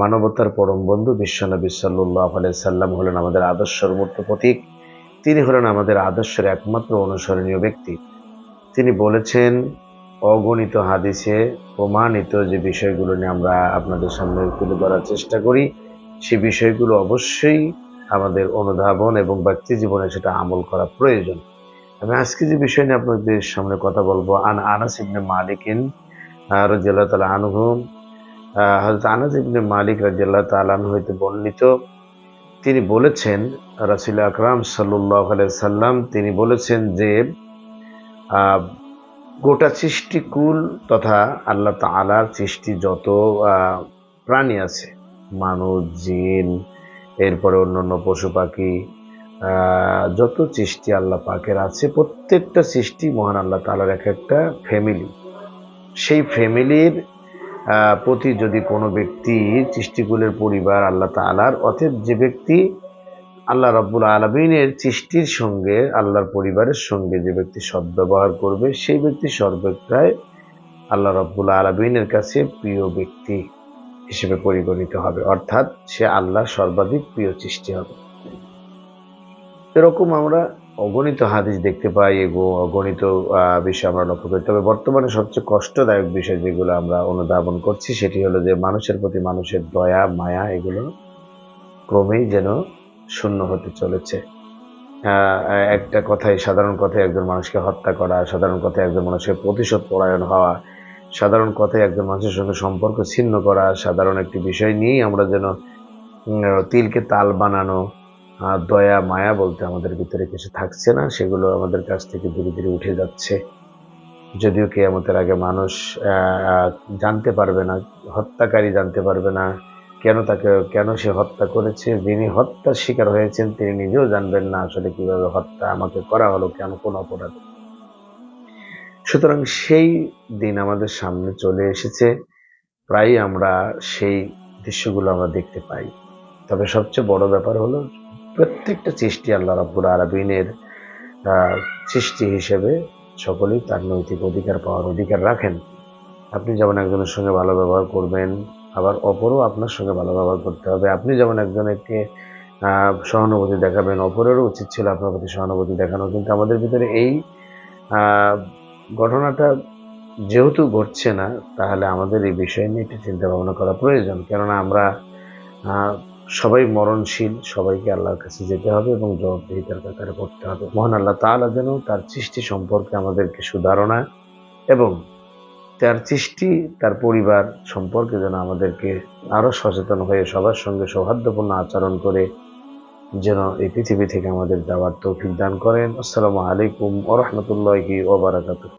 মানবতার পরম বন্ধু বিশ্বনবী সাল্লাহ সাল্লাম হলেন আমাদের আদর্শের মূর্ত প্রতীক। তিনি হলেন আমাদের আদর্শের একমাত্র অনুসরণীয় ব্যক্তি। তিনি বলেছেন, অগণিত হাদিসে প্রমাণিত যে বিষয়গুলো নিয়ে আমরা আপনাদের সামনে তুলে ধরার চেষ্টা করি, সে বিষয়গুলো অবশ্যই আমাদের অনুধাবন এবং ব্যক্তি জীবনে সেটা আমল করা প্রয়োজন। আমি আজকে যে বিষয় নিয়ে আপনাদের সামনে কথা বলব, আন আনাস ইবনে মালিকিন রাজিয়াল্লাহ তালা আনহু হজরত আনাস ইবনে মালিক রাজিয়াল্লাহ তালান হইতে বর্ণিত, তিনি বলেছেন, রাসুল আকরাম সাল্লাহ সাল্লাম তিনি বলেছেন যে গোটা সৃষ্টিকুল তথা আল্লাহ তালার সৃষ্টি যত প্রাণী আছে, মানুষ, জিন, এরপরে অন্যান্য পশু পাখি যত সৃষ্টি আল্লাহ পাকের আছে, প্রত্যেকটা সৃষ্টি মহান আল্লাহ তালার এক একটা ফ্যামিলি সেই ফ্যামিলির প্রতি যদি কোনো ব্যক্তি সৃষ্টিকুলের পরিবার আল্লাহ তালার অতএব যে ব্যক্তি আল্লাহ রব্বুল আলমিনের সৃষ্টির সঙ্গে, আল্লাহর পরিবারের সঙ্গে যে ব্যক্তি সদ্ব্যবহার করবে, সেই ব্যক্তি সর্বত্রায় আল্লাহ রব্বুল আলমিনের কাছে প্রিয় ব্যক্তি হিসেবে পরিগণিত হবে। অর্থাৎ সে আল্লাহ সর্বাধিক প্রিয় সৃষ্টি হবে। এরকম আমরা অগণিত হাদিস দেখতে পাই, এগো অগণিত বিষয় আমরা লক্ষ্য করি। তবে বর্তমানে সবচেয়ে কষ্টদায়ক বিষয় যেগুলো আমরা অনুধাবন করছি, সেটি হলো যে মানুষের প্রতি মানুষের দয়া, মায়া, এগুলো ক্রমেই যেন শূন্য হতে চলেছে। একটা কথাই, সাধারণ কথায় একজন মানুষকে হত্যা করা, সাধারণ কথায় একজন মানুষের প্রতিশোধ পরায়ণ হওয়া, সাধারণ কথায় একজন মানুষের সঙ্গে সম্পর্ক ছিন্ন করা, সাধারণ একটি বিষয় নিয়েই আমরা যেন তিলকে তাল বানানো দয়া, মায়া বলতে আমাদের ভিতরে কিছু থাকছে না, সেগুলো আমাদের কাছ থেকে ধীরে ধীরে উঠে যাচ্ছে। যদিও কেয়ামতের আগে মানুষ জানতে পারবে না, হত্যাকারী জানতে পারবে না, কেন তাকে, কেন সে হত্যা করেছে, যিনি হত্যার শিকার হয়েছেন, তিনি নিজেও জানবেন না আসলে কীভাবে হত্যা আমাকে করা হলো, কেন, কোন অপরাধ। সুতরাং সেই দিন আমাদের সামনে চলে এসেছে প্রায় আমরা সেই দৃশ্যগুলো আমরা দেখতে পাই। তবে সবচেয়ে বড় ব্যাপার হলো প্রত্যেকটা সৃষ্টি আল্লাহ রাব্বুল আলমিনের সৃষ্টি হিসেবে সকলেই তার নৈতিক অধিকার পাওয়ার অধিকার রাখেন। আপনি যেমন একজনের সঙ্গে ভালো ব্যবহার করবেন, আবার অপরও আপনার সঙ্গে ভালো ব্যবহার করতে হবে। আপনি যেমন একজনকে সহানুভূতি দেখাবেন, অপরেরও উচিত ছিল আপনার প্রতি সহানুভূতি দেখানো। কিন্তু আমাদের ভিতরে এই ঘটনাটা যেহেতু ঘটছে না, তাহলে আমাদের এই বিষয় নিয়ে একটু চিন্তা ভাবনা করা প্রয়োজন। কেননা আমরা সবাই মরণশীল, সবাইকে আল্লাহর কাছে যেতে হবে এবং জবাবদিহিতার কাতারে করতে হবে। মহান আল্লাহ তাআলা যেন তার সৃষ্টি সম্পর্কে আমাদেরকে সুধারণা এবং তার সৃষ্টি, তার পরিবার সম্পর্কে যেন আমাদেরকে আরও সচেতন হয়ে সবার সঙ্গে সৌহার্দ্যপূর্ণ আচরণ করে যেন এই পৃথিবী থেকে আমাদের যাওয়ার তৌফিক দান করেন। আসসালামু আলাইকুম ওরহমতুল্লাহি ওবরাকাতুহ